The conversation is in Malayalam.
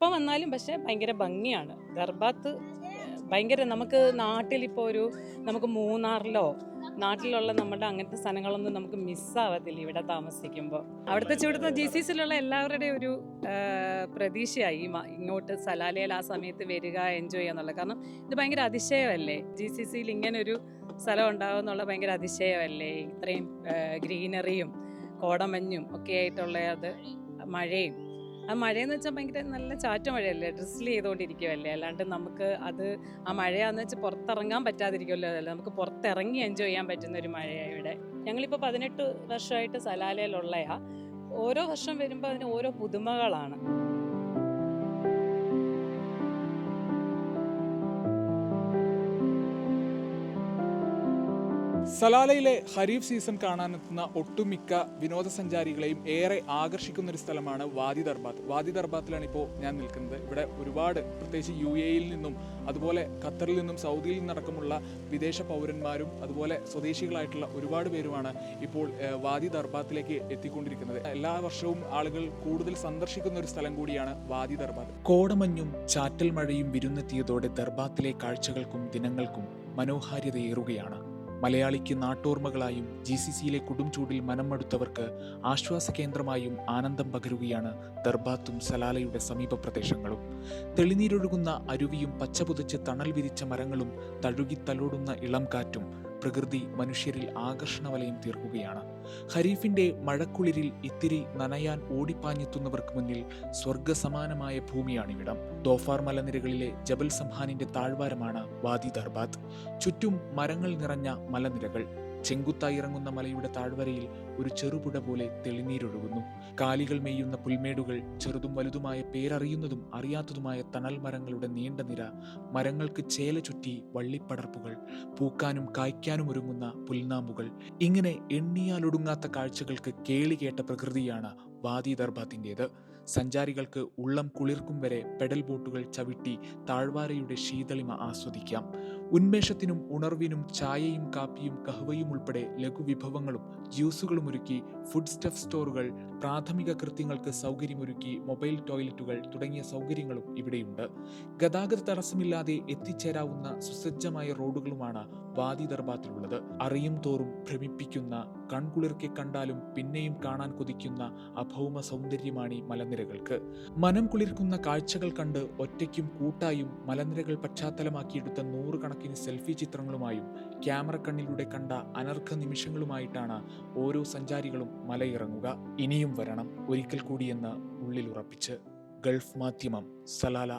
എപ്പോൾ വന്നാലും പക്ഷേ ഭയങ്കര ഭംഗിയാണ്. ദർബാത്ത് ഭയങ്കര നമുക്ക് നാട്ടിലിപ്പോൾ ഒരു നമുക്ക് മൂന്നാറിലോ നാട്ടിലുള്ള നമ്മുടെ അങ്ങനത്തെ സ്ഥലങ്ങളൊന്നും നമുക്ക് മിസ്സാവത്തില്ല ഇവിടെ താമസിക്കുമ്പോൾ അവിടുത്തെ ചുവടുന്ന ജി സി സിയിലുള്ള എല്ലാവരുടെയും ഒരു പ്രതീക്ഷയായി ഇങ്ങോട്ട് സലാലയിൽ ആ സമയത്ത് വരിക എൻജോയ് ചെയ്യാന്നുള്ളത് കാരണം ഇത് ഭയങ്കര അതിശയമല്ലേ? ജി സി സിയിൽ ഇങ്ങനൊരു സ്ഥലം ഉണ്ടാവും എന്നുള്ള ഭയങ്കര അതിശയമല്ലേ? ഇത്രയും ഗ്രീനറിയും കോടമഞ്ഞും ഒക്കെ ആയിട്ടുള്ള അത് മഴയും. ആ മഴയെന്ന് വെച്ചാൽ ഭയങ്കര നല്ല ചാറ്റ മഴയല്ലേ? ഡ്രിസ്സിൽ ചെയ്തുകൊണ്ടിരിക്കുകയല്ലേ അല്ലാണ്ട് നമുക്ക് അത് ആ മഴയാന്ന് വെച്ചാൽ പുറത്തിറങ്ങാൻ പറ്റാതിരിക്കുമല്ലോ അതല്ല? നമുക്ക് പുറത്തിറങ്ങി എൻജോയ് ചെയ്യാൻ പറ്റുന്ന ഒരു മഴയാണ് ഇവിടെ. ഞങ്ങളിപ്പോൾ പതിനെട്ട് വർഷമായിട്ട് സലാലയിലുള്ളയാ. ഓരോ വർഷം വരുമ്പോൾ അതിന് ഓരോ പുതുമകളാണ്. സലാലയിലെ ഖരീഫ് സീസൺ കാണാനെത്തുന്ന ഒട്ടുമിക്ക വിനോദസഞ്ചാരികളെയും ഏറെ ആകർഷിക്കുന്ന ഒരു സ്ഥലമാണ് വാദി ദർബാത്ത്. വാദി ദർബാത്തിലാണ് ഇപ്പോൾ ഞാൻ നിൽക്കുന്നത്. ഇവിടെ ഒരുപാട് പ്രത്യേകിച്ച് യു എയിൽ നിന്നും അതുപോലെ ഖത്തറിൽ നിന്നും സൗദിയിൽ നിന്നടക്കമുള്ള വിദേശ പൗരന്മാരും അതുപോലെ സ്വദേശികളായിട്ടുള്ള ഒരുപാട് പേരുമാണ് ഇപ്പോൾ വാദി ദർബാത്തിലേക്ക് എത്തിക്കൊണ്ടിരിക്കുന്നത്. എല്ലാ വർഷവും ആളുകൾ കൂടുതൽ സന്ദർശിക്കുന്ന ഒരു സ്ഥലം കൂടിയാണ് വാദി ദർബാത്ത്. കോടമഞ്ഞും ചാറ്റൽ മഴയും വിരുന്നെത്തിയതോടെ ദർബാത്തിലെ കാഴ്ചകൾക്കും ദിനങ്ങൾക്കും മനോഹാരിതയേറുകയാണ് മലയാളിക്ക് നാട്ടോർമ്മകളായും ജി സി സിയിലെ കൊടുംചൂടിൽ മനമടുത്തവർക്ക് ആശ്വാസ കേന്ദ്രമായും ആനന്ദം പകരുകയാണ് ദർബാത്തും സലാലയുടെ സമീപ പ്രദേശങ്ങളും. തെളിനീരൊഴുകുന്ന അരുവിയും പച്ചപുതച്ച് തണൽ വിരിച്ച മരങ്ങളും തഴുകി തലോടുന്ന ഇളം കാറ്റും പ്രകൃതി മനുഷ്യരിൽ ആകർഷണ വലയം തീർക്കുകയാണ്. ഖരീഫിന്റെ മഴക്കുളിരിൽ ഇത്തിരി നനയാൻ ഓടിപ്പാഞ്ഞെത്തുന്നവർക്ക് മുന്നിൽ സ്വർഗസമാനമായ ഭൂമിയാണിവിടം. ദോഫാർ മലനിരകളിലെ ജബൽ സംഹാനിന്റെ താഴ്വാരമാണ് വാദി ദർബാത്ത് ചുറ്റും മരങ്ങൾ നിറഞ്ഞ മലനിരകൾ. ചെങ്കുത്തായി ഇറങ്ങുന്ന മലയുടെ താഴ്വരയിൽ ഒരു ചെറുപുഴ പോലെ തെളിനീരൊഴുകുന്നു. കാലികൾ മെയ്യുന്ന പുൽമേടുകൾ ചെറുതും വലുതുമായ പേരറിയുന്നതും അറിയാത്തതുമായ തണൽ മരങ്ങളുടെ നീണ്ട നിര മരങ്ങൾക്ക് ചേല ചുറ്റി വള്ളിപ്പടർപ്പുകൾ പൂക്കാനും കായ്ക്കാനും ഒരുങ്ങുന്ന പുൽനാമ്പുകൾ ഇങ്ങനെ എണ്ണിയാലൊടുങ്ങാത്ത കാഴ്ചകൾക്ക് കേളി കേട്ട പ്രകൃതിയാണ് വാദി ദർബാത്തിന്റെത്. സഞ്ചാരികൾക്ക് ഉള്ളം കുളിർക്കും വരെ പെഡൽ ബോട്ടുകൾ ചവിട്ടി താഴ്വാരയുടെ ശീതളിമ ആസ്വദിക്കാം. ഉന്മേഷത്തിനും ഉണർവിനും ചായയും കാപ്പിയും കഹ്വയും ഉൾപ്പെടെ ലഘുവിഭവങ്ങളും ജ്യൂസുകളും ഒരുക്കി ഫുഡ് സ്റ്റഫ് സ്റ്റോറുകൾ പ്രാഥമിക കൃത്യങ്ങൾക്ക് സൗകര്യമൊരുക്കി മൊബൈൽ ടോയ്ലറ്റുകൾ തുടങ്ങിയ സൗകര്യങ്ങളും ഇവിടെയുണ്ട്. ഗതാഗത തടസ്സമില്ലാതെ എത്തിച്ചേരാവുന്ന സുസജ്ജമായ റോഡുകളുമാണ് വാദി ദർബാത്തിലുള്ളത് അറിയും തോറും ഭ്രമിപ്പിക്കുന്ന കൺകുളിർക്കെ കണ്ടാലും പിന്നെയും കാണാൻ കൊതിക്കുന്ന അഭൗമ സൗന്ദര്യമാണ് ഈ മലനിരകൾക്ക്. മനം കുളിർക്കുന്ന കാഴ്ചകൾ കണ്ട് ഒറ്റയ്ക്കും കൂട്ടായും മലനിരകൾ പശ്ചാത്തലമാക്കിയെടുത്ത നൂറുകണക്കിന് സെൽഫി ചിത്രങ്ങളുമായും ക്യാമറ കണ്ണിലൂടെ കണ്ട അനർഘ നിമിഷങ്ങളുമായിട്ടാണ് ഓരോ സഞ്ചാരികളും മലയിറങ്ങുക. ഇനിയും വരണം ഒരിക്കൽ കൂടിയെന്ന് ഉള്ളിൽ ഉറപ്പിച്ച് ഗൾഫ് മാധ്യമം സലാല.